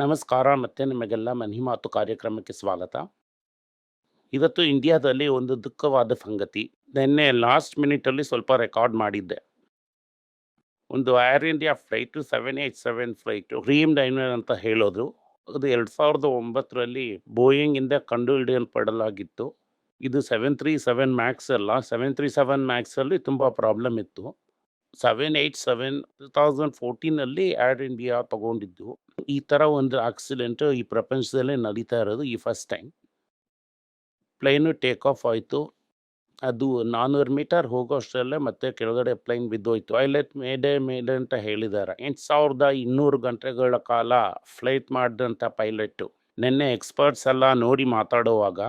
ನಮಸ್ಕಾರ ಮತ್ತೆ ನಿಮಗೆಲ್ಲ ಮನಿ ಮಾತು ಕಾರ್ಯಕ್ರಮಕ್ಕೆ ಸ್ವಾಗತ. ಇವತ್ತು ಇಂಡಿಯಾದಲ್ಲಿ ಒಂದು ದುಃಖವಾದ ಸಂಗತಿ. ನಿನ್ನೆ ಲಾಸ್ಟ್ ಮಿನಿಟಲ್ಲಿ ಸ್ವಲ್ಪ ರೆಕಾರ್ಡ್ ಮಾಡಿದ್ದೆ. ಒಂದು Air India flight seven eight seven flight Dreamliner ಅಂತ ಹೇಳೋದು. ಅದು ಎರಡು ಸಾವಿರದ ಒಂಬತ್ತರಲ್ಲಿ ಬೋಯಿಂಗಿಂದ ಕಂಡುಹಿಡಿಯಲ್ಪಡಲಾಗಿತ್ತು. ಇದು ಸೆವೆನ್ ತ್ರೀ ಸೆವೆನ್ ಮ್ಯಾಕ್ಸ್ ಅಲ್ಲ. ಸೆವೆನ್ ತ್ರೀ ಸೆವೆನ್ ಮ್ಯಾಕ್ಸಲ್ಲಿ ತುಂಬ ಪ್ರಾಬ್ಲಮ್ ಇತ್ತು. Seven eight seven two thousand ಫೋರ್ಟೀನಲ್ಲಿ add India ತಗೊಂಡಿದ್ದು. ಈ ಥರ ಒಂದು ಆಕ್ಸಿಡೆಂಟು ಈ ಪ್ರಪಂಚದಲ್ಲೇ ನಡೀತಾ ಇರೋದು ಈ first time plane take off ಆಯಿತು. ಅದು ನಾನ್ನೂರು ಮೀಟರ್ ಹೋಗೋಷ್ಟರಲ್ಲೇ ಮತ್ತೆ ಕೆಳಗಡೆ ಪ್ಲೈನ್ ಬಿದ್ದೋಯ್ತು. ಐಲೆಟ್ ಮೇಡೆ ಮೇಡೆ ಅಂತ ಹೇಳಿದ್ದಾರೆ. ಎಂಟು ಸಾವಿರದ ಇನ್ನೂರು ಗಂಟೆಗಳ ಕಾಲ ಫ್ಲೈಟ್ ಮಾಡಿದಂಥ ಪೈಲಟ್ಟು ನಿನ್ನೆ ಎಕ್ಸ್ಪರ್ಟ್ಸ್ ಎಲ್ಲ ನೋಡಿ ಮಾತಾಡುವಾಗ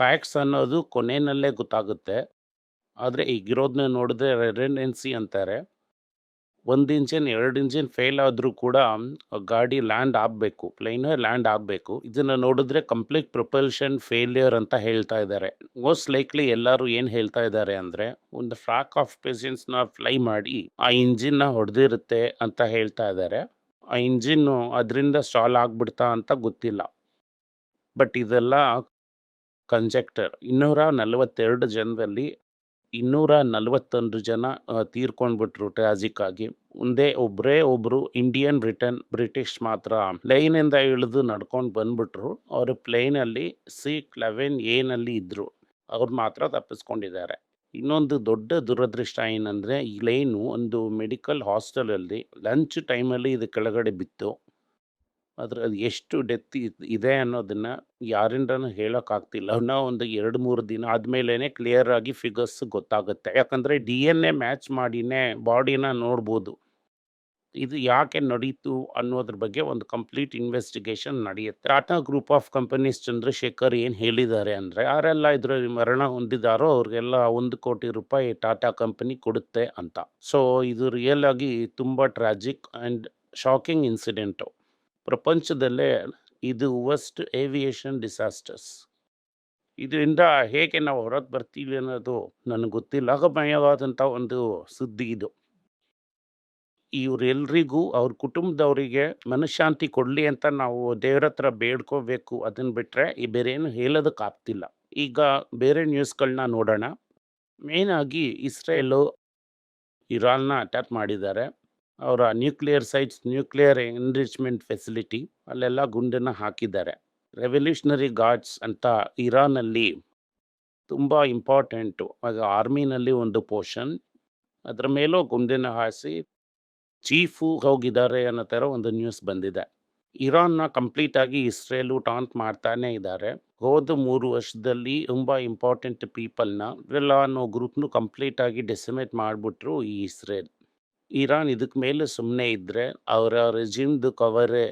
ಫ್ಯಾಕ್ಟ್ಸ್ ಅನ್ನೋದು ಕೊನೆಯಲ್ಲೇ ಗೊತ್ತಾಗುತ್ತೆ. ಆದರೆ ಈಗಿರೋದನ್ನ ನೋಡಿದ್ರೆ ರೆಡೆಂಡೆನ್ಸಿ ಅಂತಾರೆ. ಒಂದು ಇಂಜಿನ್, ಎರಡು ಇಂಜಿನ್ ಫೇಲ್ ಆದರೂ ಕೂಡ ಗಾಡಿ ಲ್ಯಾಂಡ್ ಆಗಬೇಕು, ಪ್ಲೇನ್ ಲ್ಯಾಂಡ್ ಆಗಬೇಕು. ಇದನ್ನು ನೋಡಿದ್ರೆ ಕಂಪ್ಲೀಟ್ ಪ್ರೊಪಲ್ಷನ್ ಫೇಲ್ಯೂರ್ ಅಂತ ಹೇಳ್ತಾ ಇದ್ದಾರೆ. ಮೋಸ್ಟ್ ಲೈಕ್ಲಿ ಎಲ್ಲರೂ ಏನು ಹೇಳ್ತಾ ಇದ್ದಾರೆ ಅಂದರೆ, ಒಂದು ಫ್ರಾಕ್ ಆಫ್ ಪೇಷನ್ಸ್ನ ಫ್ಲೈ ಮಾಡಿ ಆ ಇಂಜಿನ್ನ ಹೊಡೆದಿರುತ್ತೆ ಅಂತ ಹೇಳ್ತಾ ಇದ್ದಾರೆ. ಆ ಇಂಜಿನ್ನು ಅದರಿಂದ ಸ್ಟಾಲ್ ಆಗ್ಬಿಡ್ತಾ ಅಂತ ಗೊತ್ತಿಲ್ಲ. ಬಟ್ ಇದೆಲ್ಲ ಕಂಜೆಕ್ಟರ್ ಇನ್ನೂರ ನಲವತ್ತೆರಡು ಜನರಲ್ಲಿ ಇನ್ನೂರ ನಲವತ್ತೊಂದು ಜನ ತೀರ್ಕೊಂಡ್ಬಿಟ್ರು ಟ್ರಾಜಿಕ್ ಆಗಿ ಒಂದೇ ಒಬ್ಬರೇ ಒಬ್ಬರು ಇಂಡಿಯನ್ ಬ್ರಿಟನ್ ಬ್ರಿಟಿಷ್ ಮಾತ್ರ ಪ್ಲೇನಿಂದ ಇಳಿದು ನಡ್ಕೊಂಡು ಬಂದ್ಬಿಟ್ರು. ಅವರು ಪ್ಲೇನಲ್ಲಿ ಸಿ ಲೆವೆನ್ ಎನಲ್ಲಿ ಇದ್ದರು ಅವ್ರು ಮಾತ್ರ ತಪ್ಪಿಸ್ಕೊಂಡಿದ್ದಾರೆ. ಇನ್ನೊಂದು ದೊಡ್ಡ ದುರದೃಷ್ಟ ಏನಂದರೆ, ಈ ಪ್ಲೇನು ಒಂದು ಮೆಡಿಕಲ್ ಹಾಸ್ಟೆಲಲ್ಲಿ ಲಂಚ್ ಟೈಮಲ್ಲಿ ಇದು ಕೆಳಗಡೆ ಬಿತ್ತು. ಆದರೆ ಅದು ಎಷ್ಟು ಡೆತ್ ಇದೆ ಅನ್ನೋದನ್ನು ಯಾರಿಂದ್ರೂ ಹೇಳೋಕ್ಕಾಗ್ತಿಲ್ಲ ಅವನ್ನ ಒಂದು ಎರಡು ಮೂರು ದಿನ ಆದಮೇಲೇ ಕ್ಲಿಯರ್ ಆಗಿ ಫಿಗರ್ಸ್ ಗೊತ್ತಾಗುತ್ತೆ. ಯಾಕಂದರೆ ಡಿ ಎನ್ ಎ ಮ್ಯಾಚ್ ಮಾಡಿನೇ ಬಾಡಿನ ನೋಡ್ಬೋದು. ಇದು ಯಾಕೆ ನಡೀತು ಅನ್ನೋದ್ರ ಬಗ್ಗೆ ಒಂದು ಕಂಪ್ಲೀಟ್ ಇನ್ವೆಸ್ಟಿಗೇಷನ್ ನಡೆಯುತ್ತೆ. Tata group of companies Chandrashekhar ಏನು ಹೇಳಿದ್ದಾರೆ ಅಂದರೆ, ಯಾರೆಲ್ಲ ಇದರಲ್ಲಿ ಮರಣ ಹೊಂದಿದಾರೋ ಅವ್ರಿಗೆಲ್ಲ ಒಂದು ಕೋಟಿ ರೂಪಾಯಿ ಟಾಟಾ ಕಂಪನಿ ಕೊಡುತ್ತೆ ಅಂತ. ಸೊ ಇದು ರಿಯಲ್ ಆಗಿ ತುಂಬ ಟ್ರಾಜಿಕ್ ಆ್ಯಂಡ್ ಶಾಕಿಂಗ್ ಇನ್ಸಿಡೆಂಟು ಪ್ರಪಂಚದಲ್ಲೇ ಇದು ವರ್ಸ್ಟ್ ಏವಿಯೇಷನ್ ಡಿಸಾಸ್ಟರ್ಸ್. ಇದರಿಂದ ಹೇಗೆ ನಾವು ಹೊರಗೆ ಬರ್ತೀವಿ ಅನ್ನೋದು ನನಗೆ ಗೊತ್ತಿಲ್ಲ. ಅಗಮಯವಾದಂಥ ಒಂದು ಸುದ್ದಿ ಇದು. ಇವರೆಲ್ರಿಗೂ, ಅವ್ರ ಕುಟುಂಬದವರಿಗೆ ಮನಃಶಾಂತಿ ಕೊಡಲಿ ಅಂತ ನಾವು ದೇವ್ರ ಹತ್ರ ಬೇಡ್ಕೋಬೇಕು. ಅದನ್ನು ಬಿಟ್ಟರೆ ಈ ಬೇರೆ ಏನು ಹೇಳೋದಕ್ಕಾಗ್ತಿಲ್ಲ ಈಗ ಬೇರೆ ನ್ಯೂಸ್ಗಳನ್ನ ನೋಡೋಣ. ಮೇನಾಗಿ ಇಸ್ರೇಲು ಇರಾನ್ನ ಅಟ್ಯಾಕ್ ಮಾಡಿದ್ದಾರೆ. ಅವರ nuclear sites nuclear enrichment facility ಅಲ್ಲೆಲ್ಲ ಗುಂಡನ್ನು ಹಾಕಿದ್ದಾರೆ. ರೆವಲ್ಯೂಷನರಿ ಗಾರ್ಡ್ಸ್ ಅಂತ ಇರಾನಲ್ಲಿ ತುಂಬ ಇಂಪಾರ್ಟೆಂಟು ಆರ್ಮಿನಲ್ಲಿ ಒಂದು ಪೋರ್ಷನ್ ಅದರ ಮೇಲೂ ಗುಂಡಿನ ಹಾಸಿ ಚೀಫು ಹೋಗಿದ್ದಾರೆ ಅನ್ನೋ ಥರ ಒಂದು ನ್ಯೂಸ್ ಬಂದಿದೆ. ಇರಾನ್ನ ಕಂಪ್ಲೀಟಾಗಿ ಇಸ್ರೇಲು ಟಾಂಟ್ ಮಾಡ್ತಾನೆ ಇದ್ದಾರೆ. ಹೋದ ಮೂರು ವರ್ಷದಲ್ಲಿ ತುಂಬ ಇಂಪಾರ್ಟೆಂಟ್ ಪೀಪಲ್ನ ಇವೆಲ್ಲ ಅನ್ನೋ ಗ್ರೂಪ್ನು ಕಂಪ್ಲೀಟಾಗಿ ಡೆಸಿಮೇಟ್ ಮಾಡಿಬಿಟ್ರು ಈ ಇಸ್ರೇಲ್. ಇರಾನ್ ಇದಕ್ಕೆ ಮೇಲೆ ಸುಮ್ಮನೆ ಇದ್ದರೆ ಅವರ ರೆಜಿಮ್ದು ಕವರೇ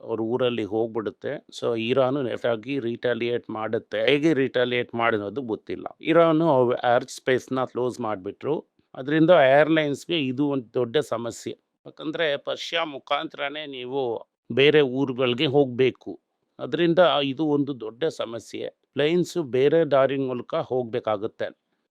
ಅವ್ರ ಊರಲ್ಲಿ ಹೋಗ್ಬಿಡುತ್ತೆ. ಸೊ ಇರಾನು ನೆಟ್ಟಾಗಿ ರಿಟಾಲಿಯೇಟ್ ಮಾಡುತ್ತೆ. ಹೇಗೆ ರಿಟಾಲಿಯೇಟ್ ಮಾಡೋದು ಗೊತ್ತಿಲ್ಲ. ಇರಾನು ಏರ್ ಸ್ಪೇಸ್ನ ಕ್ಲೋಸ್ ಮಾಡಿಬಿಟ್ರು. ಅದರಿಂದ ಏರ್ಲೈನ್ಸ್ಗೆ ಇದು ಒಂದು ದೊಡ್ಡ ಸಮಸ್ಯೆ. ಯಾಕಂದರೆ ಪರ್ಷಿಯಾ ಮುಖಾಂತರನೇ ನೀವು ಬೇರೆ ಊರುಗಳಿಗೆ ಹೋಗಬೇಕು. ಅದರಿಂದ ಇದು ಒಂದು ದೊಡ್ಡ ಸಮಸ್ಯೆ. ಪ್ಲೈನ್ಸು ಬೇರೆ ದಾರಿ ಮೂಲಕ ಹೋಗಬೇಕಾಗುತ್ತೆ.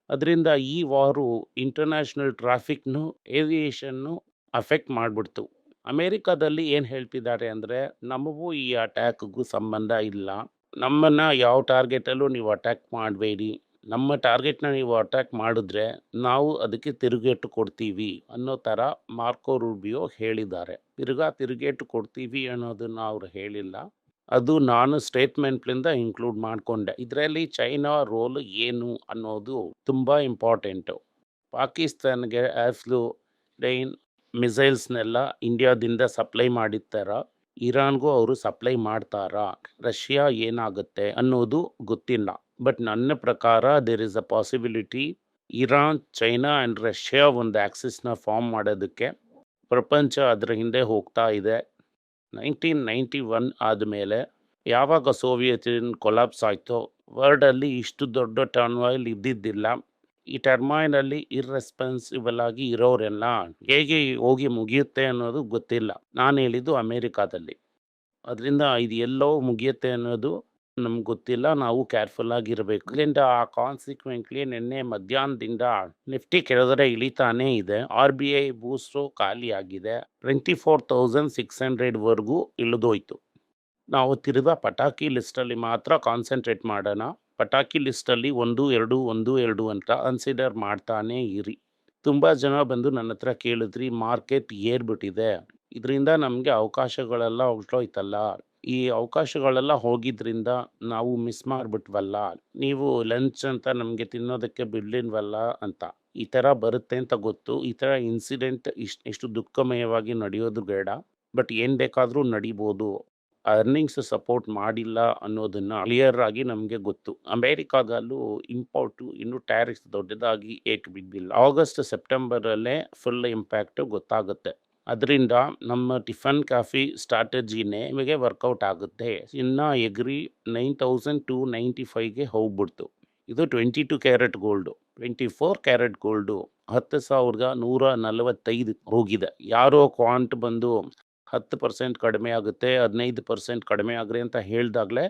ಅದರಿಂದ ಈ ವಾರು ಇಂಟರ್ನ್ಯಾಷನಲ್ ಟ್ರಾಫಿಕ್ನು ಏವಿಯೇಷನ್ನು ಅಫೆಕ್ಟ್ ಮಾಡಿಬಿಡ್ತು. ಅಮೇರಿಕಾದಲ್ಲಿ ಏನು ಹೇಳ್ತಿದ್ದಾರೆ ಅಂದರೆ, ನಮಗೂ ಈ ಅಟ್ಯಾಕ್ಗೂ ಸಂಬಂಧ ಇಲ್ಲ. ನಮ್ಮನ್ನು ಯಾವ ಟಾರ್ಗೆಟಲ್ಲೂ ನೀವು ಅಟ್ಯಾಕ್ ಮಾಡಬೇಡಿ. ನಮ್ಮ ಟಾರ್ಗೆಟ್ನ ನೀವು ಅಟ್ಯಾಕ್ ಮಾಡಿದ್ರೆ ನಾವು ಅದಕ್ಕೆ ತಿರುಗೇಟು ಕೊಡ್ತೀವಿ ಅನ್ನೋ ಥರ ಮಾರ್ಕೋ ರೂಬಿಯೋ ಹೇಳಿದ್ದಾರೆ. ತಿರುಗಾ ತಿರುಗೇಟು ಕೊಡ್ತೀವಿ ಅನ್ನೋದನ್ನು ಅವ್ರು ಹೇಳಿಲ್ಲ. ಅದು ನಾನು ಸ್ಟೇಟ್ಮೆಂಟ್ಲಿಂದ ಇನ್ಕ್ಲೂಡ್ ಮಾಡಿಕೊಂಡೆ. ಇದರಲ್ಲಿ ಚೈನಾ ರೋಲ್ ಏನು ಅನ್ನೋದು ತುಂಬ ಇಂಪಾರ್ಟೆಂಟು. ಪಾಕಿಸ್ತಾನ್ಗೆ ಆಫ್ಲು ರೈನ್ ಮಿಸೈಲ್ಸ್ನೆಲ್ಲ ಇಂಡಿಯಾದಿಂದ ಸಪ್ಲೈ ಮಾಡಿರ್ತಾರ. ಇರಾನ್ಗೂ ಅವರು ಸಪ್ಲೈ ಮಾಡ್ತಾರಾ. ರಷ್ಯಾ ಏನಾಗುತ್ತೆ ಅನ್ನೋದು ಗೊತ್ತಿಲ್ಲ. ಬಟ್ ನನ್ನ ಪ್ರಕಾರ there is a possibility Iran, China and Russia ಒಂದು ಆ್ಯಕ್ಸಿಸ್ನ ಫಾರ್ಮ್ ಮಾಡೋದಕ್ಕೆ ಪ್ರಪಂಚ ಅದರ ಹಿಂದೆ ಹೋಗ್ತಾ ಇದೆ. ನೈನ್ಟೀನ್ ನೈಂಟಿ ಒನ್ ಆದಮೇಲೆ ಯಾವಾಗ ಸೋವಿಯತ್ ಯೂನಿಯನ್ ಕೊಲಾಪ್ಸ್ ಆಯಿತೋ, ವರ್ಲ್ಡಲ್ಲಿ ಇಷ್ಟು ದೊಡ್ಡ ಟರ್ಮಾಯಿಲ್ ಇದ್ದಿದ್ದಿಲ್ಲ. ಈ ಟರ್ಮಾಯಿನಲ್ಲಿ ಇರ್ರೆಸ್ಪಾನ್ಸಿಬಲ್ ಆಗಿ ಇರೋರೆಲ್ಲ ಹೇಗೆ ಹೋಗಿ ಮುಗಿಯುತ್ತೆ ಅನ್ನೋದು ಗೊತ್ತಿಲ್ಲ. ನಾನು ಹೇಳಿದ್ದು ಅಮೇರಿಕಾದಲ್ಲಿ. ಅದರಿಂದ ಇದು ಎಲ್ಲೋ ಮುಗಿಯುತ್ತೆ ಅನ್ನೋದು ನಮ್ಗೆ ಗೊತ್ತಿಲ್ಲ, ನಾವು ಕೇರ್ಫುಲ್ ಆಗಿರಬೇಕು. ಇಲ್ಲಿಂದ ಕಾನ್ಸಿಕ್ವೆಂಟ್ಲಿ ನಿನ್ನೆ ಮಧ್ಯಾಹ್ನದಿಂದ ನಿಫ್ಟಿ ಕೆಳಗಡೆ ಇಳಿತಾನೇ ಇದೆ. ಆರ್ ಬಿ ಐ ಬೂಸ್ಟು ಖಾಲಿ ಆಗಿದೆ ಟ್ವೆಂಟಿ ಫೋರ್ ತೌಸಂಡ್ ಸಿಕ್ಸ್ ಹಂಡ್ರೆಡ್ವರೆಗೂ ಇಳಿದೋಯ್ತು. ನಾವು ತಿರ್ಗಾ ಪಟಾಕಿ ಲಿಸ್ಟಲ್ಲಿ ಮಾತ್ರ ಕಾನ್ಸಂಟ್ರೇಟ್ ಮಾಡೋಣ. ಪಟಾಕಿ ಲಿಸ್ಟಲ್ಲಿ ಒಂದು, ಎರಡು ಒಂದು, ಎರಡು ಅಂತ ಕನ್ಸಿಡರ್ ಮಾಡ್ತಾನೇ ಇರಿ. ತುಂಬ ಜನ ಬಂದು ನನ್ನ ಹತ್ರ ಕೇಳಿದ್ರಿ, ಮಾರ್ಕೆಟ್ ಏರ್ಬಿಟ್ಟಿದೆ. ಇದರಿಂದ ನಮಗೆ ಅವಕಾಶಗಳೆಲ್ಲ ಹೊರಟೋಯ್ತಲ್ಲ ಈ ಅವಕಾಶಗಳೆಲ್ಲ ಹೋಗಿದ್ರಿಂದ ನಾವು ಮಿಸ್ ಮಾಡಿಬಿಟ್ವಲ್ಲ, ನೀವು ಲಂಚ್ ಅಂತ ನಮಗೆ ತಿನ್ನೋದಕ್ಕೆ ಬಿಡ್ಲಿಲ್ವಲ್ಲ ಅಂತ. ಈ ಥರ ಬರುತ್ತೆ ಅಂತ ಗೊತ್ತು. ಈ ಥರ ಇನ್ಸಿಡೆಂಟ್ ಇಷ್ಟು ಇಷ್ಟು ದುಃಖಮಯವಾಗಿ ನಡೆಯೋದು ಬೇಡ. ಬಟ್ ಏನು ಬೇಕಾದರೂ ನಡಿಬೋದು. ಅರ್ನಿಂಗ್ಸ್ ಸಪೋರ್ಟ್ ಮಾಡಿಲ್ಲ ಅನ್ನೋದನ್ನು ಕ್ಲಿಯರ್ ಆಗಿ ನಮಗೆ ಗೊತ್ತು. ಅಮೇರಿಕಾದಲ್ಲೂ ಇಂಪೋರ್ಟು ಇನ್ನೂ ಟ್ಯಾರಿಫ್ಸ್ ದೊಡ್ಡದಾಗಿ ಏಕೆ ಬಿದ್ದಿಲ್ಲ. ಆಗಸ್ಟ್ ಸೆಪ್ಟೆಂಬರಲ್ಲೇ ಫುಲ್ ಇಂಪ್ಯಾಕ್ಟು ಗೊತ್ತಾಗುತ್ತೆ. ಅದರಿಂದ ನಮ್ಮ ಟಿಫನ್ ಕಾಫಿ ಸ್ಟ್ರಾಟಜಿನೇ ನಿಮಗೆ ವರ್ಕೌಟ್ ಆಗುತ್ತೆ. ಇನ್ನು ಎಗ್ರಿ ನೈನ್ ತೌಸಂಡ್ ಟು ನೈಂಟಿ ಫೈವ್ಗೆ ಹೋಗ್ಬಿಡ್ತು. ಇದು twenty two carat gold. Twenty four carat gold ಹತ್ತು ಸಾವಿರದ ನೂರ ನಲವತ್ತೈದು ಹೋಗಿದೆ. ಯಾರೋ ಕ್ವಾಂಟ್ ಬಂದು ಹತ್ತು ಪರ್ಸೆಂಟ್ ಕಡಿಮೆ ಆಗುತ್ತೆ, ಹದಿನೈದು ಪರ್ಸೆಂಟ್ ಕಡಿಮೆ ಆಗ್ರಿ ಅಂತ ಹೇಳಿದಾಗಲೇ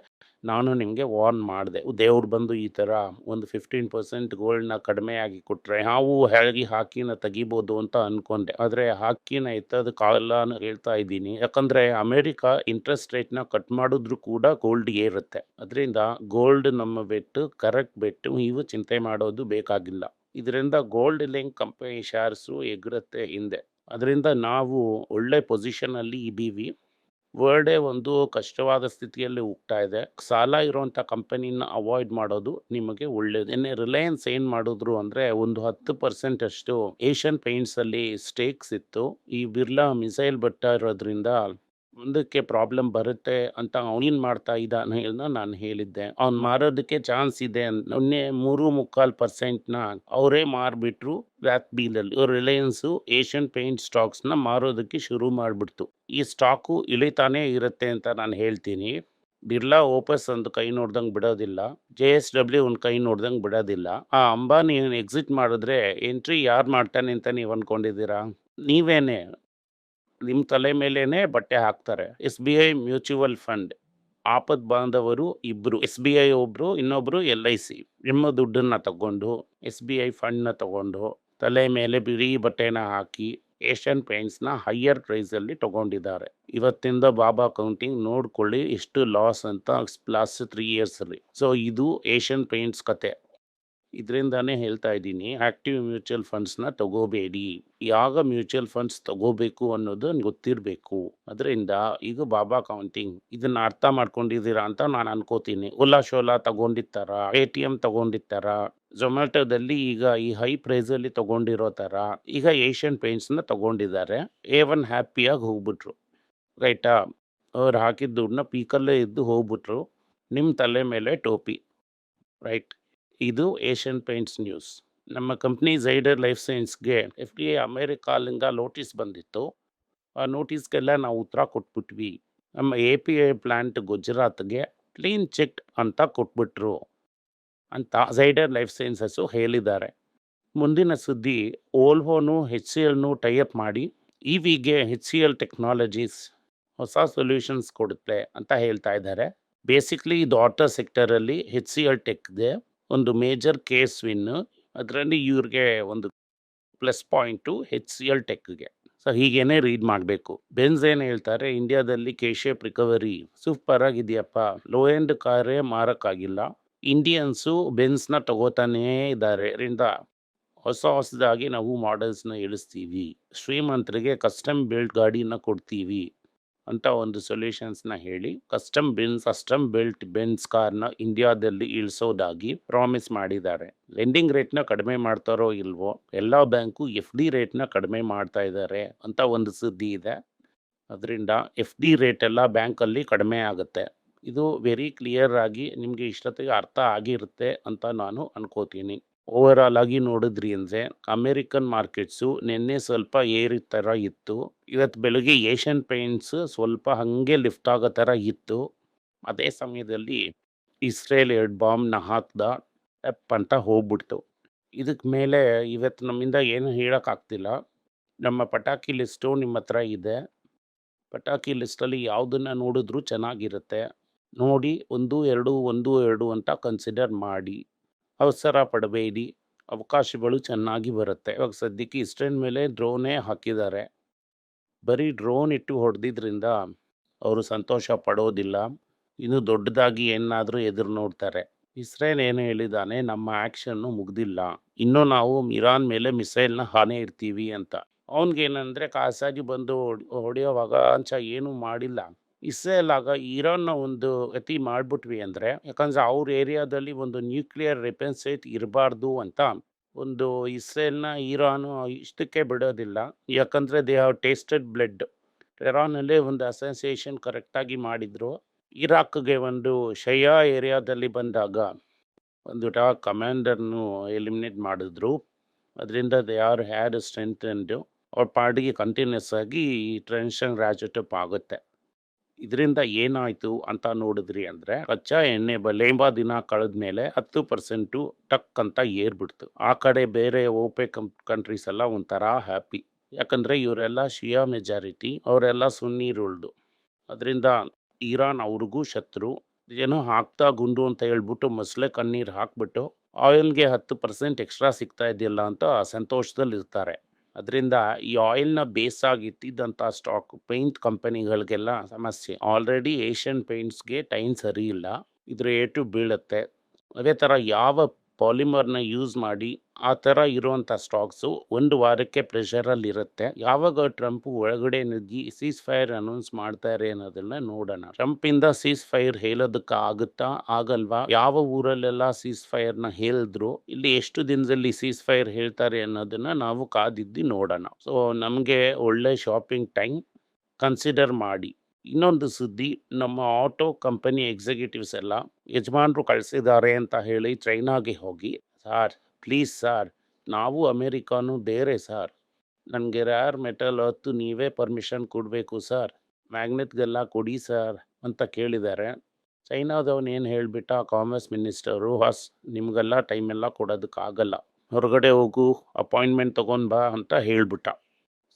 ನಾನು ನಿಮಗೆ ವಾರ್ನ್ ಮಾಡಿದೆ. ದೇವ್ರು ಬಂದು ಈ ಥರ ಒಂದು ಫಿಫ್ಟೀನ್ ಪರ್ಸೆಂಟ್ ಗೋಲ್ಡ್ನ ಕಡಿಮೆ ಆಗಿ ಕೊಟ್ಟರೆ ನಾವು ಹೇಳಿ ಹಾಕಿನ ತೆಗಿಬೋದು ಅಂತ ಅಂದ್ಕೊಂಡೆ ಆದರೆ ಹಾಕಿನ ಎತ್ತದ ಕಾಲ ಹೇಳ್ತಾ ಇದ್ದೀನಿ. ಯಾಕಂದರೆ ಅಮೇರಿಕಾ ಇಂಟ್ರೆಸ್ಟ್ ರೇಟ್ನ ಕಟ್ ಮಾಡಿದ್ರು ಕೂಡ ಗೋಲ್ಡ್ ಏರುತ್ತೆ ಅದರಿಂದ ಗೋಲ್ಡ್ ನಮ್ಮ ಬೆಟ್ಟು ಕರೆಕ್ಟ್ ಬೆಟ್ಟು ನೀವು ಚಿಂತೆ ಮಾಡೋದು ಬೇಕಾಗಿಲ್ಲ. ಇದರಿಂದ ಗೋಲ್ಡ್ ಲಿಂಕ್ ಕಂಪನಿ ಶೇರ್ಸು ಎಗರುತ್ತೆ ಹಿಂದೆ. ಅದರಿಂದ ನಾವು ಒಳ್ಳೆ ಪೊಸಿಷನಲ್ಲಿ ಇದ್ದೀವಿ. ವರ್ಲ್ಡೇ ಒಂದು ಕಷ್ಟವಾದ ಸ್ಥಿತಿಯಲ್ಲಿ ಹೋಗ್ತಾ ಇದೆ. ಸಾಲ ಇರುವಂಥ ಕಂಪನಿನ ಅವಾಯ್ಡ್ ಮಾಡೋದು ನಿಮಗೆ ಒಳ್ಳೇದು. ಇನ್ನೇ ರಿಲಯನ್ಸ್ ಏನು ಮಾಡಿದ್ರು ಅಂದರೆ ಒಂದು ಹತ್ತು ಪರ್ಸೆಂಟ್ ಅಷ್ಟು ಏಷ್ಯನ್ ಪೇಂಟ್ಸಲ್ಲಿ ಸ್ಟೇಕ್ಸ್ ಇತ್ತು. ಈ ಬಿರ್ಲಾ ಮಿಸೈಲ್ ಬಟ್ಟ ಇರೋದ್ರಿಂದ ಮುಂದಕ್ಕೆ ಪ್ರಾಬ್ಲಮ್ ಬರುತ್ತೆ ಅಂತ ಅವನೇನು ಮಾಡ್ತಾ ಇದ್ದಾನೆ ನಾನು ಹೇಳಿದ್ದೆ. ಅವ್ನು ಮಾರೋದಕ್ಕೆ ಚಾನ್ಸ್ ಇದೆ ಮೊನ್ನೆ ಮೂರು ಮುಕ್ಕಾಲು ಪರ್ಸೆಂಟ್ನ ಅವರೇ ಮಾರ್ಬಿಟ್ರು ವ್ಯಾಕ್ ಬೀಲಲ್ಲಿ. ರಿಲಯನ್ಸು ಏಷ್ಯನ್ ಪೇಂಟ್ ಸ್ಟಾಕ್ಸ್ನ ಮಾರೋದಕ್ಕೆ ಶುರು ಮಾಡಿಬಿಡ್ತು. ಈ ಸ್ಟಾಕು ಇಳಿತಾನೇ ಇರುತ್ತೆ ಅಂತ ನಾನು ಹೇಳ್ತೀನಿ. ಬಿರ್ಲಾ ಓಪಸ್ ಒಂದು ಕೈ ನೋಡ್ದಂಗೆ ಬಿಡೋದಿಲ್ಲ. ಜೆ ಎಸ್ ಡಬ್ಲ್ಯೂ ಒಂದು ಕೈ ನೋಡ್ದಂಗೆ ಬಿಡೋದಿಲ್ಲ. ಆ ಅಂಬಾನಿ ಎಕ್ಸಿಟ್ ಮಾಡಿದ್ರೆ ಎಂಟ್ರಿ ಯಾರು ಮಾಡ್ತಾನೆ ಅಂತ ನೀವು ಅಂದ್ಕೊಂಡಿದ್ದೀರಾ ನೀವೇನೆ. ನಿಮ್ಮ ತಲೆ ಮೇಲೇನೆ ಬಟ್ಟೆ ಹಾಕ್ತಾರೆ. S B I mutual fund. ಆಪದ್ ಬಾಂಧವರು ಇಬ್ಬರು ಎಸ್ ಬಿ ಐ ಒಬ್ಬರು ಇನ್ನೊಬ್ಬರು ಎಲ್ ಐ ಸಿ. ನಿಮ್ಮ ದುಡ್ಡನ್ನು ತಗೊಂಡು, ಎಸ್ ಬಿ ಐ ಫಂಡ್ನ ತಗೊಂಡು, ತಲೆ ಮೇಲೆ ಬಿಳಿ ಬಟ್ಟೆನ ಹಾಕಿ, ಏಷ್ಯನ್ ಪೇಂಟ್ಸ್ನ ಹೈಯರ್ ಪ್ರೈಸಲ್ಲಿ ತಗೊಂಡಿದ್ದಾರೆ. ಇವತ್ತಿಂದ ಬಾಬಾ ಕೌಂಟಿಂಗ್ ನೋಡ್ಕೊಳ್ಳಿ ಎಷ್ಟು ಲಾಸ್ ಅಂತ ಲಾಸ್ಟ್ ತ್ರೀ ಇಯರ್ಸಲ್ಲಿ. ಸೊ ಇದು ಏಷ್ಯನ್ ಪೇಂಟ್ಸ್ ಕತೆ. ಇದರಿಂದಾನೇ ಹೇಳ್ತಾ ಇದ್ದೀನಿ ಆ್ಯಕ್ಟಿವ್ ಮ್ಯೂಚುವಲ್ ಫಂಡ್ಸ್ನ ತಗೋಬೇಡಿ. ಯಾವ ಮ್ಯೂಚುವಲ್ ಫಂಡ್ಸ್ ತಗೋಬೇಕು ಅನ್ನೋದು ಗೊತ್ತಿರಬೇಕು. ಅದರಿಂದ ಈಗ ಬಾಬಾ ಕೌಂಟಿಂಗ್, ಇದನ್ನ ಅರ್ಥ ಮಾಡ್ಕೊಂಡಿದ್ದೀರಾ ಅಂತ ನಾನು ಅನ್ಕೋತೀನಿ. ಓಲಾ ಶೋಲಾ ತಗೊಂಡಿರ್ತಾರ, ಎ ಟಿ ಎಂ ತಗೊಂಡಿರ್ತಾರ ಝೊಮ್ಯಾಟೊದಲ್ಲಿ ಈಗ ಈ ಹೈ ಪ್ರೈಸಲ್ಲಿ ತಗೊಂಡಿರೋ ಥರ ಈಗ ಏಷ್ಯನ್ ಪೇಂಟ್ಸ್ನ ತಗೊಂಡಿದ್ದಾರೆ. ಎ ಒನ್ ಹ್ಯಾಪಿಯಾಗಿ ಹೋಗ್ಬಿಟ್ರು. ರೈಟಾ? ಅವ್ರು ಹಾಕಿದ ದುಡ್ಡನ್ನ ಪೀಕಲ್ಲೇ ಇದ್ದು ಹೋಗ್ಬಿಟ್ರು. ನಿಮ್ಮ ತಲೆ ಮೇಲೆ ಟೋಪಿ. ರೈಟ್? ಇದು ಏಷ್ಯನ್ ಪೇಂಟ್ಸ್ ನ್ಯೂಸ್. ನಮ್ಮ ಕಂಪ್ನಿ ಝೈಡರ್ ಲೈಫ್ ಸೈನ್ಸ್ಗೆ ಎಫ್ ಡಿ ಎ ಅಮೇರಿಕಾಲಿಂದ ನೋಟಿಸ್ ಬಂದಿತ್ತು. ಆ ನೋಟಿಸ್ಗೆಲ್ಲ ನಾವು ಉತ್ತರ ಕೊಟ್ಬಿಟ್ವಿ. ನಮ್ಮ ಎ ಪಿ ಐ ಪ್ಲ್ಯಾಂಟ್ ಗುಜರಾತ್ಗೆ ಕ್ಲೀನ್ ಚೆಕ್ ಅಂತ ಕೊಟ್ಬಿಟ್ರು ಅಂತ ಝೈಡರ್ ಲೈಫ್ ಸೈನ್ಸಸ್ಸು ಹೇಳಿದ್ದಾರೆ. ಮುಂದಿನ ಸುದ್ದಿ, ಓಲ್ವೋನು ಹೆಚ್ ಸಿ ಎಲ್ನು ಟೈಅಪ್ ಮಾಡಿ ಇ ವಿಗೆ ಹೆಚ್ ಸಿ ಎಲ್ ಟೆಕ್ನಾಲಜೀಸ್ ಹೊಸ ಸೊಲ್ಯೂಷನ್ಸ್ ಕೊಡುತ್ತೆ ಅಂತ ಹೇಳ್ತಾ ಇದ್ದಾರೆ. ಬೇಸಿಕ್ಲಿ ಇದು ಆಟೋ ಸೆಕ್ಟರಲ್ಲಿ ಹೆಚ್ ಸಿ ಎಲ್ ಟೆಕ್ಗೆ ಒಂದು ಮೇಜರ್ ಕೇಸ್ ವಿನ್. ಅದರಲ್ಲಿ ಇವ್ರಿಗೆ ಒಂದು plus point H C L ಟೆಕ್ಗೆ so, ಹೀಗೇನೆ ರೀಡ್ ಮಾಡಬೇಕು. ಬೆನ್ಸ್ ಏನು ಹೇಳ್ತಾರೆ, ಇಂಡಿಯಾದಲ್ಲಿ ಕೇಶೇಪ್ ರಿಕವರಿ ಸೂಪರ್ ಆಗಿದೆಯಪ್ಪ ಲೋ ಎಂಡ್ ಕಾರೇ ಮಾರಕ್ಕಾಗಿಲ್ಲ. ಇಂಡಿಯನ್ಸು ಬೆನ್ಸ್ನ ತಗೋತಾನೇ ಇದ್ದಾರೆ. ಇದರಿಂದ ಹೊಸ ಹೊಸದಾಗಿ ನಾವು ಮಾಡೆಲ್ಸ್ನ ಇಳಿಸ್ತೀವಿ. ಶ್ರೀಮಂತರಿಗೆ ಕಸ್ಟಮ್ ಬಿಲ್ಡ್ ಗಾಡಿನ ಕೊಡ್ತೀವಿ. ಅಂತ ಒಂದು ಸೊಲ್ಯೂಷನ್ಸ್ನ ಹೇಳಿ custom bins custom built Benz ಕಾರ್ನ ಇಂಡಿಯಾದಲ್ಲಿ ಇಳಿಸೋದಾಗಿ ಪ್ರಾಮಿಸ್ ಮಾಡಿದ್ದಾರೆ. ಲೆಂಡಿಂಗ್ ರೇಟ್ನ ಕಡಿಮೆ ಮಾಡ್ತಾರೋ ಇಲ್ವೋ, ಎಲ್ಲ ಬ್ಯಾಂಕು ಎಫ್ ಡಿ ರೇಟ್ನ ಕಡಿಮೆ ಮಾಡ್ತಾ ಇದ್ದಾರೆ ಅಂತ ಒಂದು ಸುದ್ದಿ ಇದೆ. ಅದರಿಂದ ಎಫ್ ಡಿ ರೇಟ್ ಎಲ್ಲ ಬ್ಯಾಂಕಲ್ಲಿ ಕಡಿಮೆ ಆಗುತ್ತೆ. ಇದು ವೆರಿ ಕ್ಲಿಯರ್ ಆಗಿ ನಿಮಗೆ ಇಷ್ಟೊತ್ತಿಗೆ ಅರ್ಥ ಆಗಿರುತ್ತೆ ಅಂತ ನಾನು ಅನ್ಕೋತೀನಿ. ಓವರ್ ಆಲ್ ಆಗಿ ನೋಡಿದ್ರಿ ಅಂದರೆ ಅಮೇರಿಕನ್ ಮಾರ್ಕೆಟ್ಸು ನಿನ್ನೆ ಸ್ವಲ್ಪ ಏರಿ ಥರ ಇತ್ತು. ಇವತ್ತು ಬೆಳಗ್ಗೆ ಏಷ್ಯನ್ ಪೇಂಟ್ಸ್ ಸ್ವಲ್ಪ ಹಾಗೆ ಲಿಫ್ಟ್ ಆಗೋ ಥರ ಇತ್ತು. ಅದೇ ಸಮಯದಲ್ಲಿ ಇಸ್ರೇಲ್ ಎರಡು ಬಾಂಬ್ನ ಹಾಕ್ದ ಟಪ್ ಅಂತ ಹೋಗ್ಬಿಡ್ತು. ಇದಕ್ಕೆ ಮೇಲೆ ಇವತ್ತು ನಮ್ಮಿಂದ ಏನು ಹೇಳೋಕ್ಕಾಗ್ತಿಲ್ಲ ನಮ್ಮ ಪಟಾಕಿ ಲಿಸ್ಟು ನಿಮ್ಮ ಹತ್ರ ಇದೆ. ಪಟಾಕಿ ಲಿಸ್ಟಲ್ಲಿ ಯಾವುದನ್ನು ನೋಡಿದ್ರೂ ಚೆನ್ನಾಗಿರುತ್ತೆ. ನೋಡಿ 1, 2, 1, 2 ಅಂತ ಕನ್ಸಿಡರ್ ಮಾಡಿ. ಅವಸರ ಪಡಬೇಡಿ. ಅವಕಾಶಗಳು ಚೆನ್ನಾಗಿ ಬರುತ್ತೆ. ಇವಾಗ ಸದ್ಯಕ್ಕೆ ಇಸ್ರೇಲ್ ಮೇಲೆ ಡ್ರೋನೇ ಹಾಕಿದ್ದಾರೆ. ಬರೀ ಡ್ರೋನ್ ಇಟ್ಟು ಹೊಡೆದಿದ್ರಿಂದ ಅವರು ಸಂತೋಷ ಪಡೋದಿಲ್ಲ. ಇನ್ನು ದೊಡ್ಡದಾಗಿ ಏನಾದರೂ ಎದುರು ನೋಡ್ತಾರೆ. ಇಸ್ರೇಲ್ ಏನು ಹೇಳಿದ್ದಾನೆ, ನಮ್ಮ ಆ್ಯಕ್ಷನ್ನು ಮುಗ್ದಿಲ್ಲ. ಇನ್ನೂ ನಾವು ಇರಾನ್ ಮೇಲೆ ಮಿಸೈಲ್‌ನ ಹಾನೇ ಇರ್ತೀವಿ ಅಂತ. ಅವನಿಗೇನಂದರೆ ಖಾಸಗಿ ಬಂದು ಹೊಡಿ ಹೊಡೆಯೋವಾಗ ಅಂಚ ಏನೂ ಮಾಡಿಲ್ಲ. ಇಸ್ರೇಲ್ ಆಗ ಇರಾನ್ನ ಒಂದು ಗತಿ ಮಾಡ್ಬಿಟ್ವಿ ಅಂದರೆ, ಯಾಕಂದರೆ ಅವ್ರ ಏರಿಯಾದಲ್ಲಿ ಒಂದು ನ್ಯೂಕ್ಲಿಯರ್ ವೆಪನ್ ಸೈಟ್ ಇರಬಾರ್ದು ಅಂತ ಒಂದು ಇಸ್ರೇಲ್‌ನ ಇರಾನು ಇಷ್ಟಕ್ಕೆ ಬಿಡೋದಿಲ್ಲ. ಯಾಕಂದರೆ ದೇ ಹ್ಯಾವ್ ಟೇಸ್ಟೆಡ್ ಬ್ಲಡ್. ಟೆರಾನಲ್ಲೇ ಒಂದು ಅಸೋಸಿಯೇಷನ್ ಕರೆಕ್ಟಾಗಿ ಮಾಡಿದ್ರು. ಇರಾಕ್‌ಗೆ ಒಂದು ಶಯಾ ಏರಿಯಾದಲ್ಲಿ ಬಂದಾಗ ಒಂದು ಟಾ ಕಮಾಂಡರ್‌ನು ಎಲಿಮಿನೇಟ್ ಮಾಡಿದ್ರು. ಅದರಿಂದ ದೇ ಆರ್ ಹ್ಯಾಡ್ ಸ್ಟ್ರೆಂಥೆನ್ಡ್. ಅವ್ರ ಪಾಡಿಗೆ ಕಂಟಿನ್ಯೂಸ್ ಆಗಿ ಈ ಟೆನ್ಷನ್ ರಾಜಟಪ್ ಆಗುತ್ತೆ. ಇದರಿಂದ ಏನಾಯ್ತು ಅಂತ ನೋಡಿದ್ರಿ ಅಂದರೆ ಕಚ್ಚಾ ಎಣ್ಣೆ ಬೆಲೆ ಎಂಬ ದಿನ ಕಳೆದ್ಮೇಲೆ 10% ಟಕ್ ಅಂತ ಏರ್ಬಿಡ್ತು. ಆ ಕಡೆ ಬೇರೆ ಓಪೆ ಕಂಟ್ರೀಸ್ ಎಲ್ಲ ಒಂಥರ ಹ್ಯಾಪಿ. ಯಾಕಂದ್ರೆ ಇವರೆಲ್ಲ ಶಿಯಾ ಮೆಜಾರಿಟಿ, ಅವರೆಲ್ಲ ಸುನ್ನಿ. ಅದರಿಂದ ಇರಾನ್ ಅವ್ರಿಗೂ ಶತ್ರು. ಏನೋ ಹಾಕ್ತಾ ಗುಂಡು ಅಂತ ಹೇಳ್ಬಿಟ್ಟು ಮೊಸಳೆ ಕಣ್ಣೀರು ಹಾಕ್ಬಿಟ್ಟು, ಆಯಿಲ್‌ಗೆ 10% ಎಕ್ಸ್ಟ್ರಾ ಸಿಗ್ತಾ ಇದೆಯಲ್ಲ ಅಂತ ಸಂತೋಷದಲ್ಲಿರ್ತಾರೆ. ಅದರಿಂದ ಈ ಆಯಿಲ್‌ನ ಬೇಸಾಗಿ ಇಟ್ಟಿದ್ದಂಥ ಸ್ಟಾಕ್ ಪೇಂಟ್ ಕಂಪನಿಗಳಿಗೆಲ್ಲ ಸಮಸ್ಯೆ. ಆಲ್ರೆಡಿ ಏಷ್ಯನ್ ಪೇಂಟ್ಸ್‌ಗೆ ಟೈಮ್ ಸರಿ ಇಲ್ಲ. ಇದ್ರ ಏಟು ಬೀಳುತ್ತೆ. ಅದೇ ಥರ ಯಾವ ಪಾಲಿಮರ್‌ನ ಯೂಸ್ ಮಾಡಿ ಆ ಥರ ಇರುವಂಥ ಸ್ಟಾಕ್ಸು ಒಂದು ವಾರಕ್ಕೆ ಪ್ರೆಷರಲ್ಲಿರುತ್ತೆ. ಯಾವಾಗ ಟ್ರಂಪ್ ಒಳಗಡೆ ನುಗ್ಗಿ ಸೀಸ್ ಫೈರ್ ಅನೌನ್ಸ್ ಮಾಡ್ತಾರೆ ಅನ್ನೋದನ್ನ ನೋಡೋಣ. ಇಂದ ಸೀಸ್ ಫೈರ್ ಹೇಳೋದಕ್ಕೆ ಆಗುತ್ತಾ? ಆಗಲ್ವಾ? ಯಾವ ಊರಲ್ಲೆಲ್ಲ ಸೀಸ್ ಫೈರ್‌ನ ಹೇಳಿದ್ರು? ಇಲ್ಲಿ ಎಷ್ಟು ದಿನದಲ್ಲಿ ಸೀಸ್ ಫೈರ್ ಹೇಳ್ತಾರೆ ಅನ್ನೋದನ್ನ ನಾವು ಕಾದಿದ್ದು ನೋಡೋಣ. ಸೊ ನಮಗೆ ಒಳ್ಳೆ ಶಾಪಿಂಗ್ ಟೈಮ್. ಕನ್ಸಿಡರ್ ಮಾಡಿ. ಇನ್ನೊಂದು ಸುದ್ದಿ ನಮ್ಮ ಆಟೋ ಕಂಪನಿ ಎಕ್ಸಿಕ್ಯೂಟಿವ್ಸ್ ಎಲ್ಲ ಯಜಮಾನರು ಕಳಿಸಿದ್ದಾರೆ ಅಂತ ಹೇಳಿ ಚೈನಾಗೆ ಹೋಗಿ, ಸಾರ್ ಪ್ಲೀಸ್ ಸಾರ್ ನಾವು ಅಮೇರಿಕಾನು ಬೇರೆ ಸಾರ್. ನನಗೆ ರ್ಯಾರ್ ಮೆಟಲ್ ಹತ್ತು ನೀವೇ ಪರ್ಮಿಷನ್ ಕೊಡಬೇಕು ಸರ್ ಮ್ಯಾಗ್ನೆಟ್‌ಗೆಲ್ಲ ಕೊಡಿ ಸರ್ ಅಂತ ಕೇಳಿದ್ದಾರೆ. ಚೈನಾದವನು ಏನು ಹೇಳಿಬಿಟ್ಟ ಕಾಮರ್ಸ್ ಮಿನಿಸ್ಟರು, ಹಾಸ್ ನಿಮಗೆಲ್ಲ ಟೈಮೆಲ್ಲ ಕೊಡೋದಕ್ಕಾಗಲ್ಲ. ಹೊರಗಡೆ ಹೋಗು, ಅಪಾಯಿಂಟ್‌ಮೆಂಟ್ ತೊಗೊಂಡು ಬಾ ಅಂತ ಹೇಳಿಬಿಟ್ಟ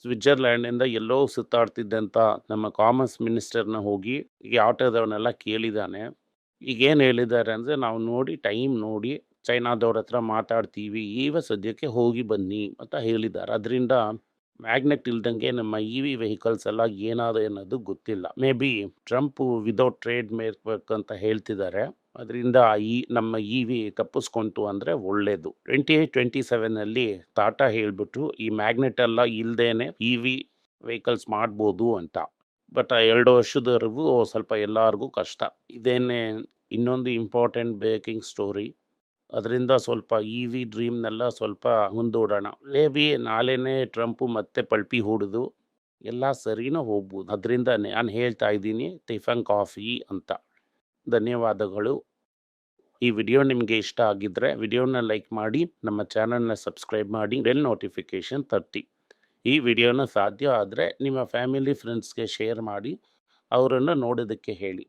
ಸ್ವಿಟ್ಜರ್ಲ್ಯಾಂಡಿಂದ ಎಲ್ಲೋ ಸುತ್ತಾಡ್ತಿದ್ದಂಥ ನಮ್ಮ ಕಾಮರ್ಸ್ ಮಿನಿಸ್ಟರ್‌ನ ಹೋಗಿ ಈ ಆಟೋದವನ್ನೆಲ್ಲ ಕೇಳಿದ್ದಾನೆ. ಈಗೇನು ಹೇಳಿದ್ದಾರೆ ಅಂದರೆ ನಾವು ನೋಡಿ ಟೈಮ್ ನೋಡಿ ಚೈನಾದವ್ರ ಹತ್ರ ಮಾತಾಡ್ತೀವಿ. ಈಗ ಸದ್ಯಕ್ಕೆ ಹೋಗಿ ಬನ್ನಿ ಅಂತ ಹೇಳಿದ್ದಾರೆ. ಅದರಿಂದ ಮ್ಯಾಗ್ನೆಟ್ ಇಲ್ದಂಗೆ ನಮ್ಮ ಇ ವಿ ವೆಹಿಕಲ್ಸ್ ಎಲ್ಲ ಏನಾದೆ ಅನ್ನೋದು ಗೊತ್ತಿಲ್ಲ. Maybe Trump without trade make ಅಂತ ಹೇಳ್ತಿದ್ದಾರೆ. ಅದರಿಂದ ಈ ನಮ್ಮ ಇ ವಿ ತಪ್ಪಿಸ್ಕೊಂತು ಅಂದ್ರೆ ಒಳ್ಳೇದು. 2827ನಲ್ಲಿ ಟಾಟಾ ಹೇಳ್ಬಿಟ್ಟು ಈ ಮ್ಯಾಗ್ನೆಟ್ ಎಲ್ಲ ಇಲ್ಲದೇನೆ ಇ ವಿ ವೆಹಿಕಲ್ಸ್ ಮಾಡ್ಬೋದು ಅಂತ. ಬಟ್ 2 ವರ್ಷದವರೆಗೂ ಸ್ವಲ್ಪ ಎಲ್ಲರಿಗೂ ಕಷ್ಟ. ಇದೇನೆ ಇನ್ನೊಂದು ಇಂಪಾರ್ಟೆಂಟ್ ಬೇಕಿಂಗ್ ಸ್ಟೋರಿ. ಅದರಿಂದ ಸ್ವಲ್ಪ ಇವಿ ಡ್ರೀಮ್‌ನೆಲ್ಲ ಸ್ವಲ್ಪ ಮುಂದೂಡೋಣ. ಮೇ ಬಿ ನಾಳೆನೇ ಟ್ರಂಪು ಮತ್ತೆ ಪಲ್ಪಿ ಹೂಡಿದು ಎಲ್ಲ ಸರಿನೂ ಹೋಗ್ಬೋದು. ಅದರಿಂದ ನಾನು ಹೇಳ್ತಾ ಇದ್ದೀನಿ ಟಿಫನ್ ಕಾಫಿ ಅಂತ. ಧನ್ಯವಾದಗಳು. ಈ ವಿಡಿಯೋ ನಿಮಗೆ ಇಷ್ಟ ಆಗಿದ್ದರೆ ವಿಡಿಯೋನ ಲೈಕ್ ಮಾಡಿ, ನಮ್ಮ ಚಾನಲ್‌ನ ಸಬ್ಸ್ಕ್ರೈಬ್ ಮಾಡಿ, ಬೆಲ್ ನೋಟಿಫಿಕೇಷನ್ ತಟ್ಟಿ. ಈ ವಿಡಿಯೋನ ಸಾಧ್ಯ ಆದರೆ ನಿಮ್ಮ ಫ್ಯಾಮಿಲಿ ಫ್ರೆಂಡ್ಸ್‌ಗೆ ಶೇರ್ ಮಾಡಿ, ಅವರನ್ನು ನೋಡೋದಕ್ಕೆ ಹೇಳಿ.